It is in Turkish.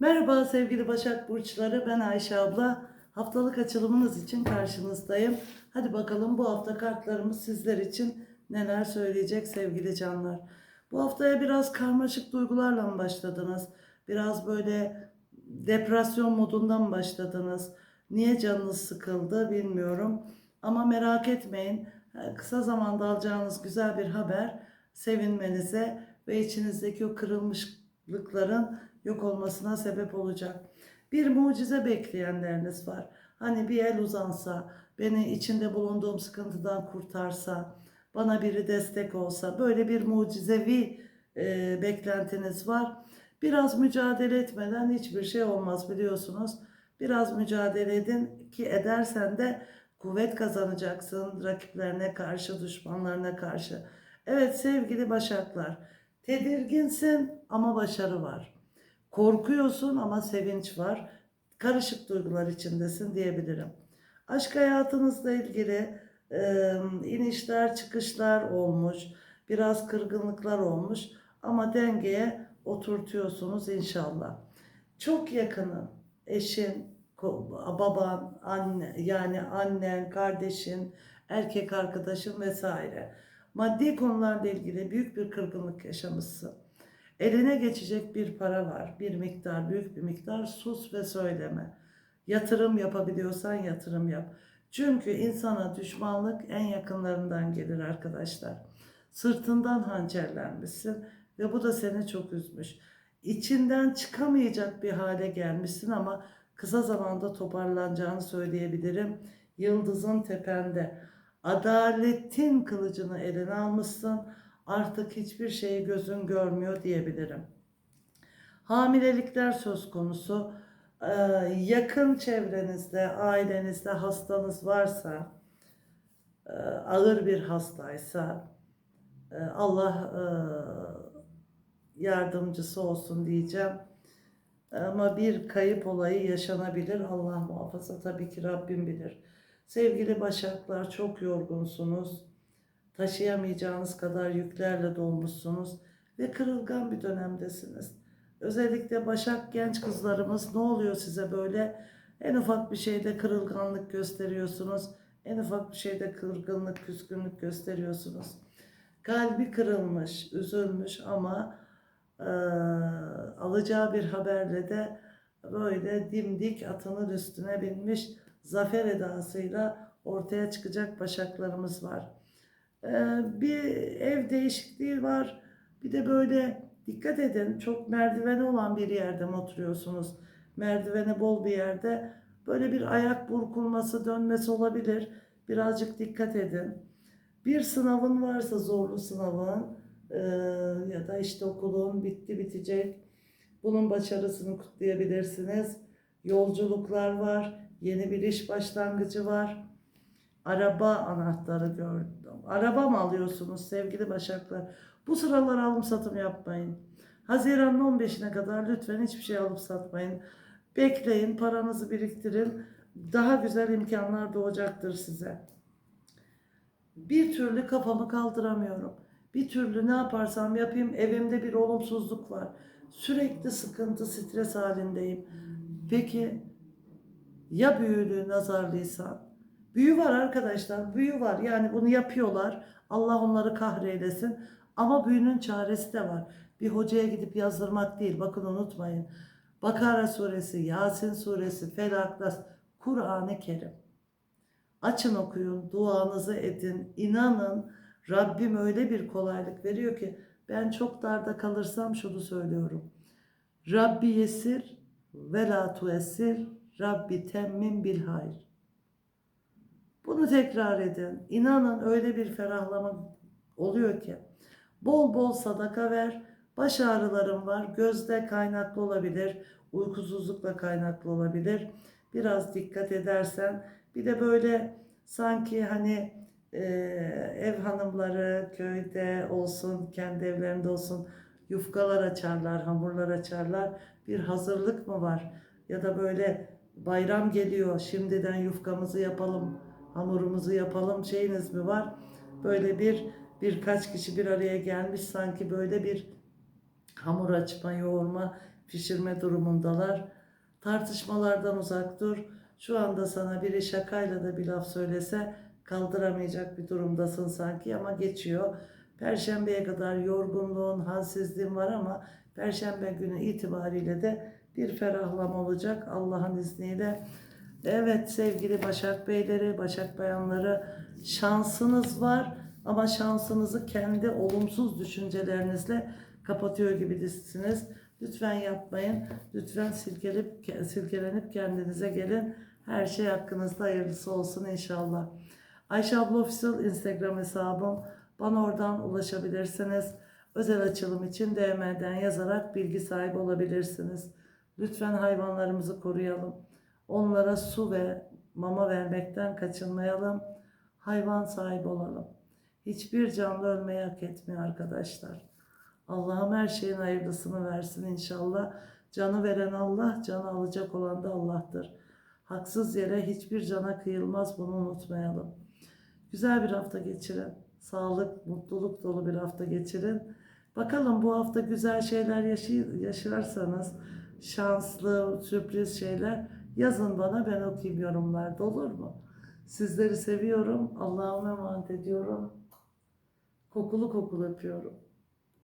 Merhaba sevgili Başak Burçları, ben Ayşe abla. Haftalık açılımınız için karşınızdayım. Hadi bakalım bu hafta kartlarımız sizler için neler söyleyecek sevgili canlar. Bu haftaya biraz karmaşık duygularla mı başladınız? Biraz böyle depresyon modundan başladınız? Niye canınız sıkıldı bilmiyorum. Ama merak etmeyin. Kısa zamanda alacağınız güzel bir haber sevinmenize ve içinizdeki o kırılmışlıkların yok olmasına sebep olacak. Bir mucize bekleyenleriniz var. Hani bir el uzansa, beni içinde bulunduğum sıkıntıdan kurtarsa, bana biri destek olsa, böyle bir mucizevi e, beklentiniz var. Biraz mücadele etmeden hiçbir şey olmaz biliyorsunuz. Biraz mücadele edin ki edersen de kuvvet kazanacaksın rakiplerine karşı, düşmanlarına karşı. Evet sevgili Başaklar, tedirginsin ama başarı var. Korkuyorsun ama sevinç var. Karışık duygular içindesin diyebilirim. Aşk hayatınızla ilgili e, inişler çıkışlar olmuş. Biraz kırgınlıklar olmuş. Ama dengeye oturtuyorsunuz inşallah. Çok yakının, eşin, baban, anne yani annen, kardeşin, erkek arkadaşın vesaire. Maddi konularla ilgili büyük bir kırgınlık yaşamışsın. Eline geçecek bir para var. Bir miktar, büyük bir miktar. Sus ve söyleme. Yatırım yapabiliyorsan yatırım yap. Çünkü insana düşmanlık en yakınlarından gelir arkadaşlar. Sırtından hançerlenmişsin ve bu da seni çok üzmüş. İçinden çıkamayacak bir hale gelmişsin ama kısa zamanda toparlanacağını söyleyebilirim. Yıldızın tepende. Adaletin kılıcını eline almışsın artık hiçbir şeyi gözün görmüyor diyebilirim. Hamilelikler söz konusu. Ee, yakın çevrenizde, ailenizde hastanız varsa, e, ağır bir hastaysa e, Allah e, yardımcısı olsun diyeceğim. Ama bir kayıp olayı yaşanabilir. Allah muhafaza tabii ki Rabbim bilir. Sevgili Başaklar çok yorgunsunuz taşıyamayacağınız kadar yüklerle dolmuşsunuz ve kırılgan bir dönemdesiniz. Özellikle Başak genç kızlarımız ne oluyor size böyle? En ufak bir şeyde kırılganlık gösteriyorsunuz. En ufak bir şeyde kırgınlık, küskünlük gösteriyorsunuz. Kalbi kırılmış, üzülmüş ama e, alacağı bir haberle de böyle dimdik atının üstüne binmiş zafer edasıyla ortaya çıkacak başaklarımız var. Ee, bir ev değişikliği var. Bir de böyle dikkat edin çok merdiveni olan bir yerde mi oturuyorsunuz? Merdiveni bol bir yerde böyle bir ayak burkulması dönmesi olabilir. Birazcık dikkat edin. Bir sınavın varsa zorlu sınavın e, ya da işte okulun bitti bitecek. Bunun başarısını kutlayabilirsiniz. Yolculuklar var. Yeni bir iş başlangıcı var araba anahtarı gördüm. Araba mı alıyorsunuz sevgili Başaklar? Bu sıralar alım satım yapmayın. Haziran'ın 15'ine kadar lütfen hiçbir şey alıp satmayın. Bekleyin, paranızı biriktirin. Daha güzel imkanlar doğacaktır size. Bir türlü kafamı kaldıramıyorum. Bir türlü ne yaparsam yapayım evimde bir olumsuzluk var. Sürekli sıkıntı, stres halindeyim. Peki ya büyülü, nazarlıysan? Büyü var arkadaşlar, büyü var. Yani bunu yapıyorlar. Allah onları kahreylesin. Ama büyünün çaresi de var. Bir hocaya gidip yazdırmak değil. Bakın unutmayın. Bakara suresi, Yasin suresi, Felaklas, Kur'an-ı Kerim. Açın okuyun, duanızı edin. İnanın Rabbim öyle bir kolaylık veriyor ki ben çok darda kalırsam şunu söylüyorum. Rabbi yesir ve la tuessir, Rabbi temmin bil hayr. Bunu tekrar edin. İnanın öyle bir ferahlama oluyor ki. Bol bol sadaka ver. Baş ağrılarım var. Gözde kaynaklı olabilir. Uykusuzlukla kaynaklı olabilir. Biraz dikkat edersen. Bir de böyle sanki hani e, ev hanımları köyde olsun, kendi evlerinde olsun yufkalar açarlar, hamurlar açarlar. Bir hazırlık mı var? Ya da böyle bayram geliyor, şimdiden yufkamızı yapalım, hamurumuzu yapalım şeyiniz mi var? Böyle bir birkaç kişi bir araya gelmiş sanki böyle bir hamur açma, yoğurma pişirme durumundalar. Tartışmalardan uzak dur. Şu anda sana biri şakayla da bir laf söylese kaldıramayacak bir durumdasın sanki ama geçiyor. Perşembeye kadar yorgunluğun, halsizliğin var ama Perşembe günü itibariyle de bir ferahlama olacak Allah'ın izniyle. Evet sevgili Başak Beyleri, Başak Bayanları şansınız var ama şansınızı kendi olumsuz düşüncelerinizle kapatıyor gibisiniz. Lütfen yapmayın. Lütfen silkelip, silkelenip kendinize gelin. Her şey hakkınızda hayırlısı olsun inşallah. Ayşe abla Official Instagram hesabım. Bana oradan ulaşabilirsiniz. Özel açılım için DM'den yazarak bilgi sahibi olabilirsiniz. Lütfen hayvanlarımızı koruyalım. Onlara su ve mama vermekten kaçınmayalım. Hayvan sahibi olalım. Hiçbir canlı ölmeyi hak etmiyor arkadaşlar. Allah'ım her şeyin hayırlısını versin inşallah. Canı veren Allah, canı alacak olan da Allah'tır. Haksız yere hiçbir cana kıyılmaz bunu unutmayalım. Güzel bir hafta geçirin. Sağlık, mutluluk dolu bir hafta geçirin. Bakalım bu hafta güzel şeyler yaşarsanız, şanslı, sürpriz şeyler yazın bana ben okuyayım yorumlarda olur mu? Sizleri seviyorum. Allah'ıma emanet ediyorum. Kokulu kokulu öpüyorum.